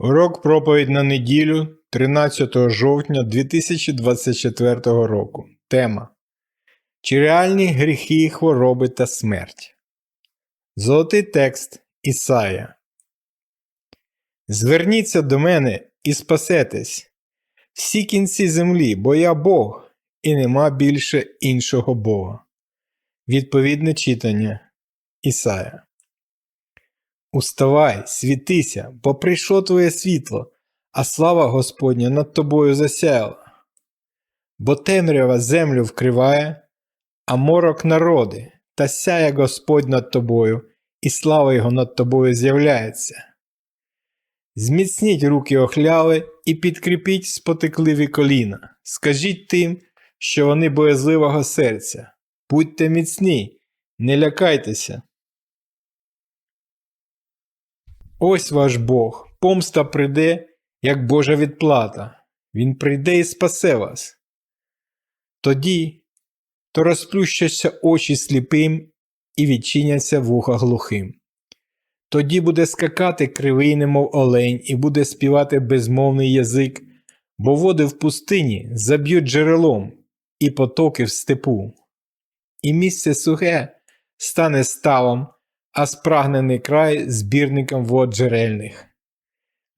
Урок проповідь на неділю 13 жовтня 2024 року. Тема Чи реальні гріхи, хвороби та смерть? Золотий текст Ісая. Зверніться до мене і спасетесь, всі кінці землі, бо я Бог, і нема більше іншого Бога. Відповідне читання Ісая. Уставай, світися, бо прийшло твоє світло, а слава Господня над тобою засяяла. Бо темрява землю вкриває, а морок народи, та сяє Господь над тобою, і слава Його над тобою з'являється. Зміцніть руки охляли і підкріпіть спотекливі коліна. Скажіть тим, що вони боязливого серця. Будьте міцні, не лякайтеся. Ось ваш Бог, помста прийде, як Божа відплата. Він прийде і спасе вас. Тоді то розплющаться очі сліпим і відчиняться вуха глухим. Тоді буде скакати кривий, немов олень, і буде співати безмовний язик, бо води в пустині заб'ють джерелом, і потоки в степу. І місце сухе стане ставом, а спрагнений край збірником вод джерельних.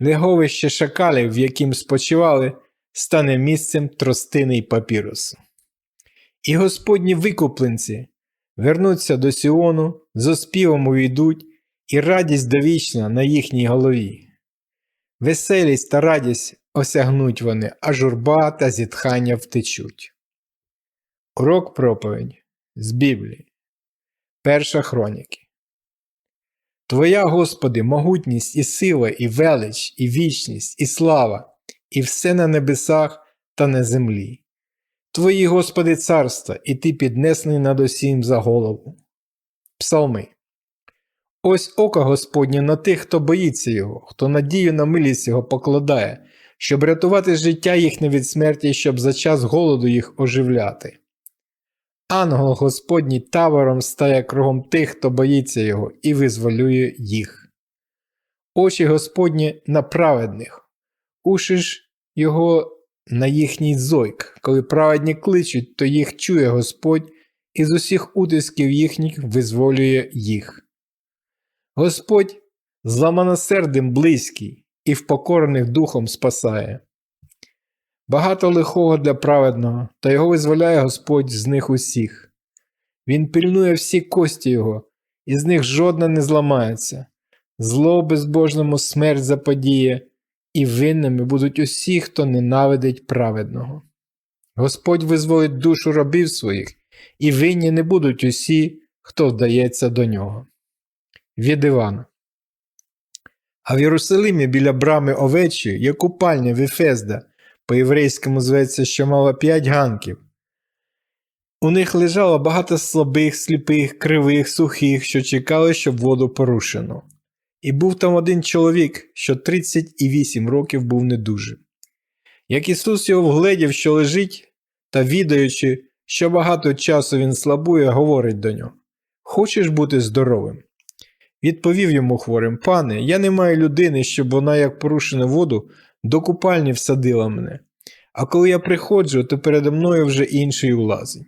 Леговище шакалів, в яким спочивали, стане місцем тростини й папірусу. І господні викупленці вернуться до Сіону, з оспівом увійдуть, і радість довічна на їхній голові. Веселість та радість осягнуть вони, а журба та зітхання втечуть. Урок проповідь з Біблії. Перша хроніки. Твоя, Господи, могутність і сила, і велич, і вічність, і слава, і все на небесах та на землі. Твої, Господи, царства, і Ти піднесений над усім за голову. Псалми. Ось око Господнє на тих, хто боїться Його, хто надію на милість Його покладає, щоб рятувати життя їхнє від смерті, щоб за час голоду їх оживляти. Ангел Господній табором стає кругом тих, хто боїться його, і визволює їх. Очі Господні на праведних, уші ж його на їхній зойк. Коли праведні кличуть, то їх чує Господь, і з усіх утисків їхніх визволює їх. Господь зламаносердим близький і впокорених духом спасає. Багато лихого для праведного, та його визволяє Господь з них усіх. Він пильнує всі кості його, і з них жодна не зламається. Зло безбожному смерть заподіє, і винними будуть усі, хто ненавидить праведного. Господь визволить душу рабів своїх, і винні не будуть усі, хто вдається до нього. Від Івана. А в Єрусалимі біля брами овечі є купальня Віфезда, по-єврейському зветься, що мала п'ять ганків. У них лежало багато слабих, сліпих, кривих, сухих, що чекали, щоб воду порушено. І був там один чоловік, що 38 років був недужим. Як Ісус його вгледів, що лежить, та відаючи, що багато часу він слабує, говорить до нього Хочеш бути здоровим? Відповів йому хворим Пане, я не маю людини, щоб вона, як порушена воду, до купальні всадила мене, а коли я приходжу, то передо мною вже інший улазень.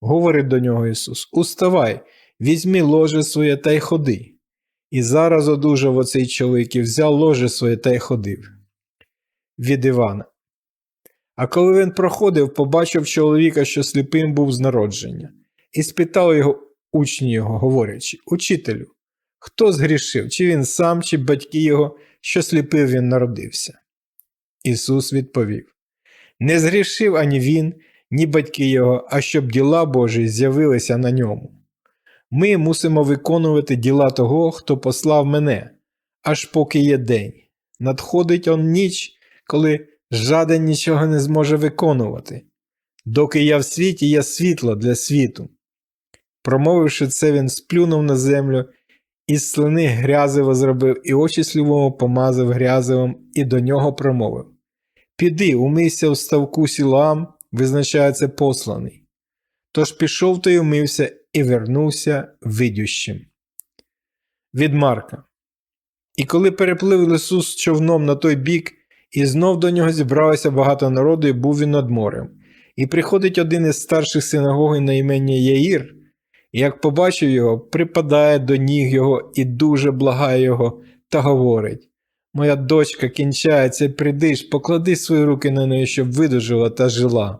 Говорить до нього Ісус: Уставай, візьми ложе своє та й ходи. І зараз одужав оцей чоловік і взяв ложе своє та й ходив. Від Івана. А коли він проходив, побачив чоловіка, що сліпим був з народження, і спитав його учні його, говорячи Учителю, хто згрішив, чи він сам, чи батьки його, що сліпив він народився? Ісус відповів Не згрішив ані він, ні батьки його, а щоб діла Божі з'явилися на ньому. Ми мусимо виконувати діла того, хто послав мене, аж поки є день. Надходить он ніч, коли жаден нічого не зможе виконувати. Доки я в світі, я світло для світу. Промовивши це, він сплюнув на землю із слини грязиво зробив, і очі слівому помазав грязивом, і до нього промовив Піди, умийся в ставку сілам, визначається посланий. Тож пішов той умився і вернувся видющим. Від Марка. І коли переплив Ісус човном на той бік, і знов до нього зібралося багато народу, і був він над морем. І приходить один із старших синагоги на ім'я Яїр, і як побачив його, припадає до ніг його і дуже благає його, та говорить: Моя дочка кінчається, прийди ж, поклади свої руки на неї, щоб видужила та жила.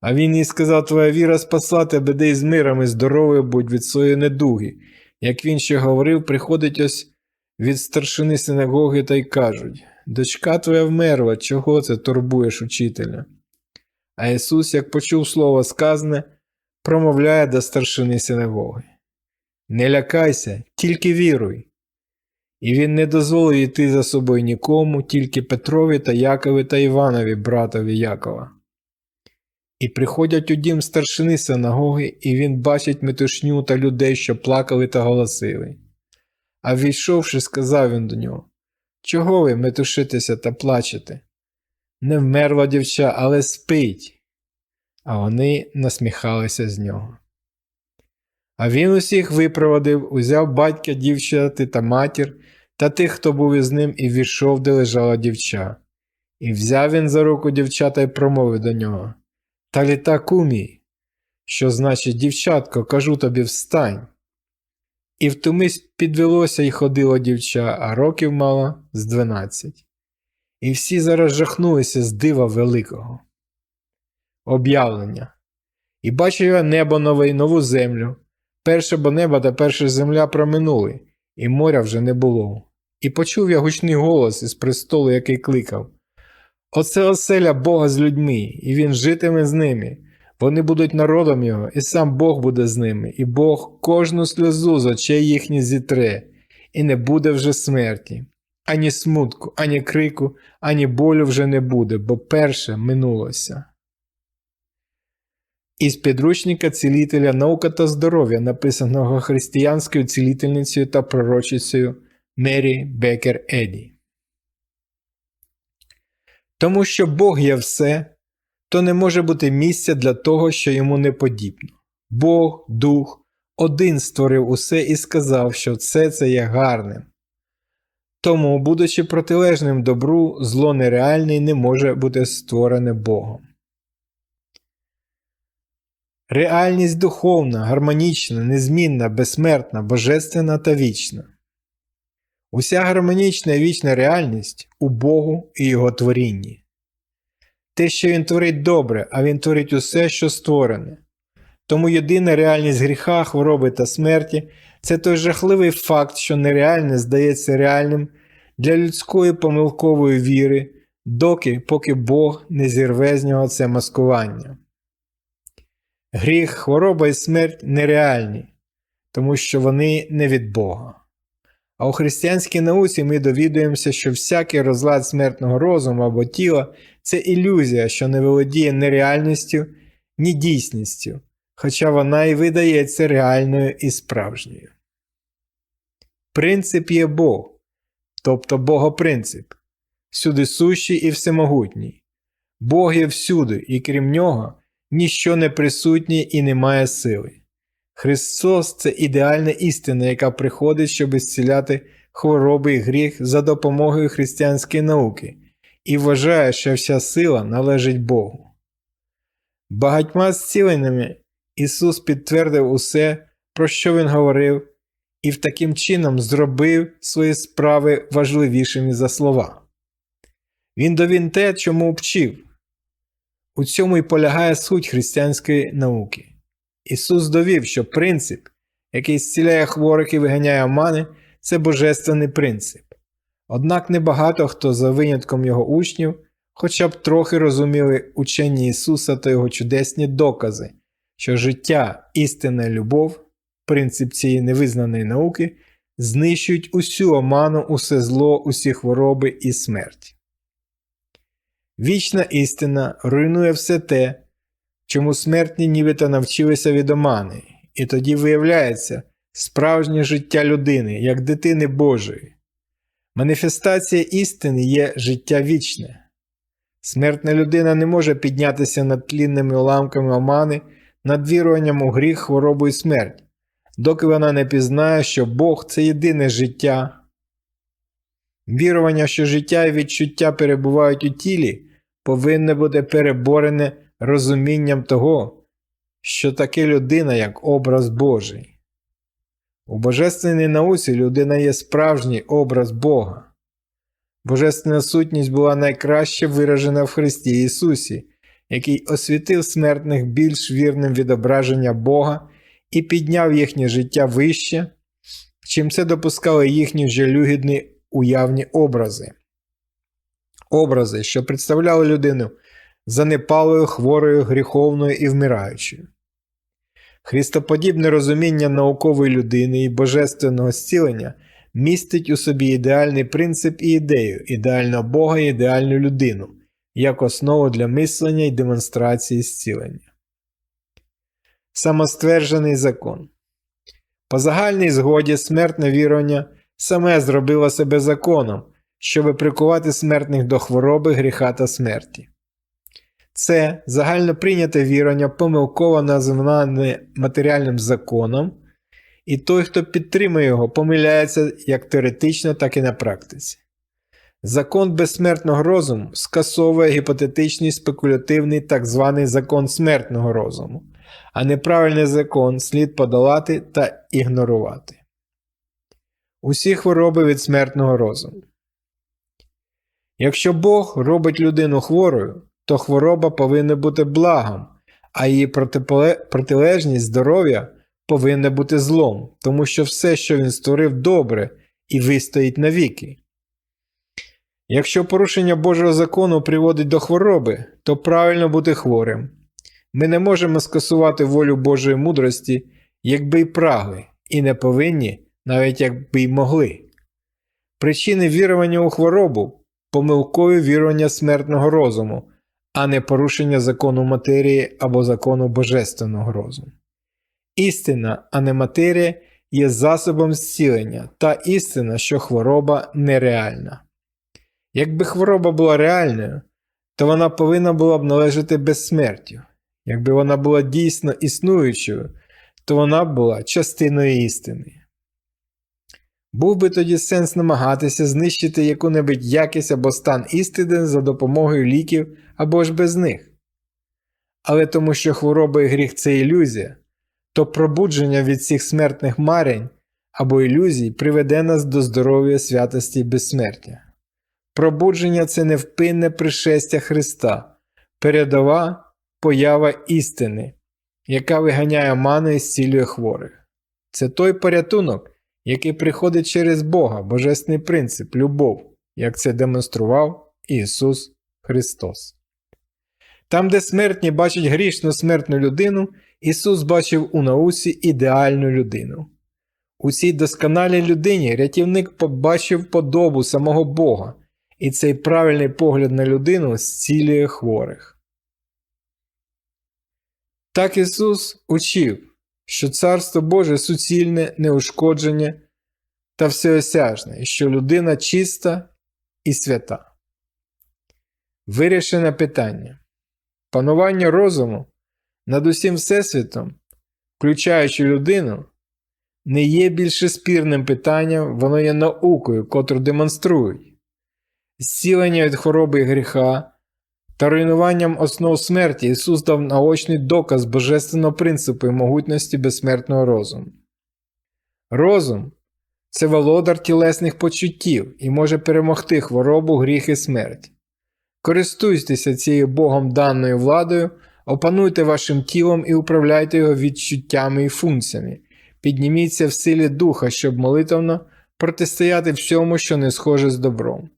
А він їй сказав: Твоя віра спасла тебе, де із миром і здоровою будь від своєї недуги. Як він ще говорив, приходить ось від старшини синагоги та й кажуть: Дочка твоя вмерла, чого це турбуєш учителя? А Ісус, як почув слово сказане, промовляє до старшини синагоги: Не лякайся, тільки віруй. І він не дозволив йти за собою нікому, тільки Петрові та Якові та Іванові, братові Якова. І приходять у дім старшини синагоги, і він бачить метушню та людей, що плакали та голосили. А війшовши, сказав він до нього Чого ви метушитеся та плачете? Не вмерла дівча, але спить. А вони насміхалися з нього. А він усіх випроводив, узяв батька дівчати та матір та тих, хто був із ним, і війшов, де лежала дівча. І взяв він за руку дівчата і промовив до нього Та літа кумі, що значить, дівчатко, кажу тобі, встань. І в ту мить підвелося й ходило дівча, а років мало з дванадцять. І всі зараз жахнулися з дива великого. Об'явлення. І бачив я небо нове й нову землю. Перше бо небо та перша земля проминули, і моря вже не було. І почув я гучний голос із престолу, який кликав Оце оселя Бога з людьми, і він житиме з ними. Вони будуть народом його, і сам Бог буде з ними, і Бог кожну сльозу з очей їхніх зітре, і не буде вже смерті. Ані смутку, ані крику, ані болю вже не буде, бо перше минулося. Із підручника цілителя наука та здоров'я, написаного християнською цілительницею та пророчицею Мері Бекер Еді. Тому що Бог є все, то не може бути місця для того, що йому не подібно. Бог, Дух, один створив усе і сказав, що все це є гарним. Тому, будучи протилежним добру, зло нереальне і не може бути створене Богом. Реальність духовна, гармонічна, незмінна, безсмертна, божественна та вічна. Уся гармонічна і вічна реальність у Богу і Його творінні. Те, що Він творить добре, а Він творить усе, що створене. Тому єдина реальність гріха, хвороби та смерті це той жахливий факт, що нереальне здається реальним для людської помилкової віри, доки поки Бог не зірве з нього це маскування. Гріх, хвороба і смерть нереальні, тому що вони не від Бога. А у християнській науці ми довідуємося, що всякий розлад смертного розуму або тіла це ілюзія, що не володіє ні реальністю, ні дійсністю, хоча вона і видається реальною і справжньою. Принцип є Бог, тобто Богопринцип, всюди сущий і всемогутній. Бог є всюди, і крім нього ніщо не присутнє і не має сили. Христос це ідеальна істина, яка приходить, щоб зціляти хвороби і гріх за допомогою християнської науки, і вважає, що вся сила належить Богу. Багатьма зціленнями Ісус підтвердив усе, про що Він говорив, і в таким чином зробив свої справи важливішими за слова. Він довін те, чому вчив. У цьому і полягає суть християнської науки. Ісус довів, що принцип, який зціляє хворих і виганяє омани, це божественний принцип. Однак небагато хто за винятком його учнів хоча б трохи розуміли учення Ісуса та його чудесні докази, що життя, істинна любов, принцип цієї невизнаної науки, знищують усю оману, усе зло, усі хвороби і смерть. Вічна істина руйнує все те, чому смертні нібито навчилися від омани, і тоді виявляється справжнє життя людини, як дитини Божої. Маніфестація істини є життя вічне. Смертна людина не може піднятися над тлінними уламками омани, над віруванням у гріх, хворобу і смерть, доки вона не пізнає, що Бог це єдине життя, Вірування, що життя і відчуття перебувають у тілі, повинне бути переборене розумінням того, що таке людина як образ Божий. У божественній науці людина є справжній образ Бога. Божественна сутність була найкраще виражена в Христі Ісусі, який освітив смертних більш вірним відображення Бога і підняв їхнє життя вище, чим це допускали їхні жалюгідні уявні образи. Образи, що представляли людину занепалою, хворою, гріховною і вмираючою. Христоподібне розуміння наукової людини і божественного зцілення містить у собі ідеальний принцип і ідею, ідеального Бога і ідеальну людину, як основу для мислення і демонстрації зцілення. Самостверджений закон. По загальній згоді смертне вірування саме зробило себе законом, щоби прикувати смертних до хвороби, гріха та смерті. Це загально прийняте вірування помилково назване матеріальним законом, і той, хто підтримує його, помиляється як теоретично, так і на практиці. Закон безсмертного розуму скасовує гіпотетичний спекулятивний так званий закон смертного розуму, а неправильний закон слід подолати та ігнорувати. Усі хвороби від смертного розуму. Якщо Бог робить людину хворою, то хвороба повинна бути благом, а її протилежність здоров'я повинна бути злом, тому що все, що він створив, добре і вистоїть навіки. Якщо порушення Божого закону приводить до хвороби, то правильно бути хворим. Ми не можемо скасувати волю Божої мудрості, якби й прагли, і не повинні, навіть якби й могли. Причини вірування у хворобу помилкові вірування смертного розуму, а не порушення закону матерії або закону божественного розуму. Істина, а не матерія, є засобом зцілення та істина, що хвороба нереальна. Якби хвороба була реальною, то вона повинна була б належати безсмертю. Якби вона була дійсно існуючою, то вона б була частиною істини. Був би тоді сенс намагатися знищити яку-небудь якість або стан істини за допомогою ліків або ж без них. Але тому що хвороба і гріх це ілюзія, то пробудження від цих смертних марень або ілюзій приведе нас до здоров'я святості і безсмертя. Пробудження це невпинне пришестя Христа, передова поява істини, яка виганяє ману і зцілює хворих. Це той порятунок, який приходить через Бога, божественний принцип, любов, як це демонстрував Ісус Христос. Там, де смертні бачать грішну смертну людину, Ісус бачив у науці ідеальну людину. У цій досконалій людині рятівник побачив подобу самого Бога, і цей правильний погляд на людину зцілює хворих. Так Ісус учив, що Царство Боже суцільне, неушкоджене та всеосяжне, і що людина чиста і свята. Вирішене питання. Панування розуму над усім Всесвітом, включаючи людину, не є більше спірним питанням, воно є наукою, котру демонструють. Зцілення від хвороби і гріха та руйнуванням основ смерті Ісус дав наочний доказ божественного принципу і могутності безсмертного розуму. Розум це володар тілесних почуттів і може перемогти хворобу, гріх і смерть. Користуйтеся цією Богом даною владою, опануйте вашим тілом і управляйте його відчуттями і функціями, підніміться в силі духа, щоб молитовно протистояти всьому, що не схоже з добром.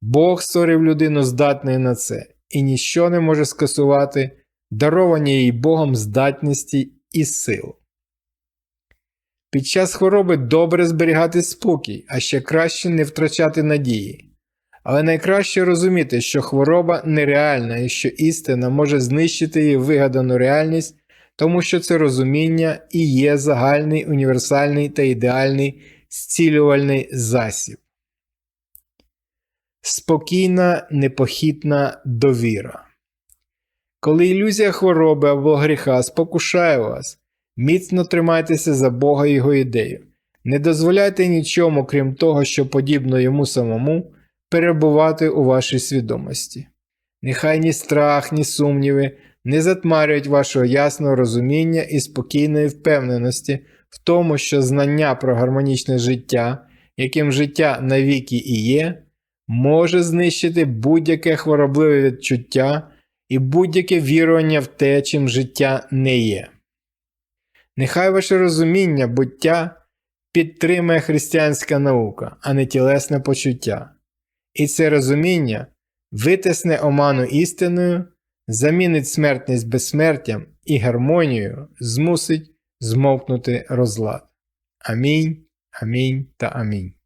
Бог створив людину здатною на це, і ніщо не може скасувати даровані їй Богом здатності і сил. Під час хвороби добре зберігати спокій, а ще краще не втрачати надії. Але найкраще розуміти, що хвороба нереальна і що істина може знищити її вигадану реальність, тому що це розуміння і є загальний універсальний та ідеальний зцілювальний засіб. Спокійна, непохитна довіра. Коли ілюзія хвороби або гріха спокушає вас, міцно тримайтеся за Бога і його ідею. Не дозволяйте нічому, крім того, що подібно йому самому, перебувати у вашій свідомості. Нехай ні страх, ні сумніви не затмарюють вашого ясного розуміння і спокійної впевненості в тому, що знання про гармонічне життя, яким життя навіки і є, може знищити будь-яке хворобливе відчуття і будь-яке вірування в те, чим життя не є. Нехай ваше розуміння буття підтримує християнська наука, а не тілесне почуття. І це розуміння витисне оману істиною, замінить смертність безсмертям і гармонію змусить змовкнути розлад. Амінь, амінь та амінь.